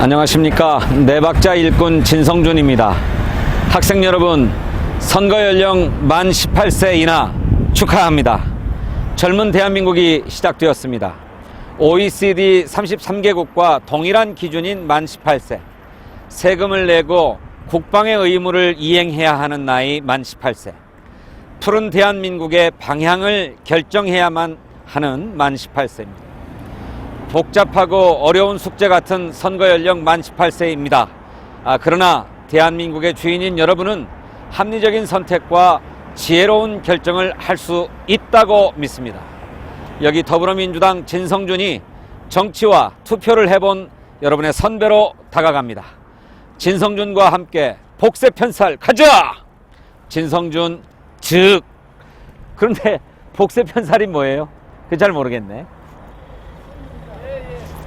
안녕하십니까. 내박자 일꾼 진성준입니다. 학생 여러분 선거 연령 만 18세 이하 축하합니다. 젊은 대한민국이 시작되었습니다. OECD 33개국과 동일한 기준인 만 18세. 세금을 내고 국방의 의무를 이행해야 하는 나이 만 18세. 푸른 대한민국의 방향을 결정해야만 하는 만 18세입니다 복잡하고 어려운 숙제 같은 선거 연령 만 18세입니다. 아, 그러나 대한민국의 주인인 여러분은 합리적인 선택과 지혜로운 결정을 할 수 있다고 믿습니다. 여기 더불어민주당 진성준이 정치와 투표를 해본 여러분의 선배로 다가갑니다. 진성준과 함께 복세 편살 가자! 진성준 즉 그런데 복세 편살이 뭐예요? 그 잘 모르겠네. Yeah.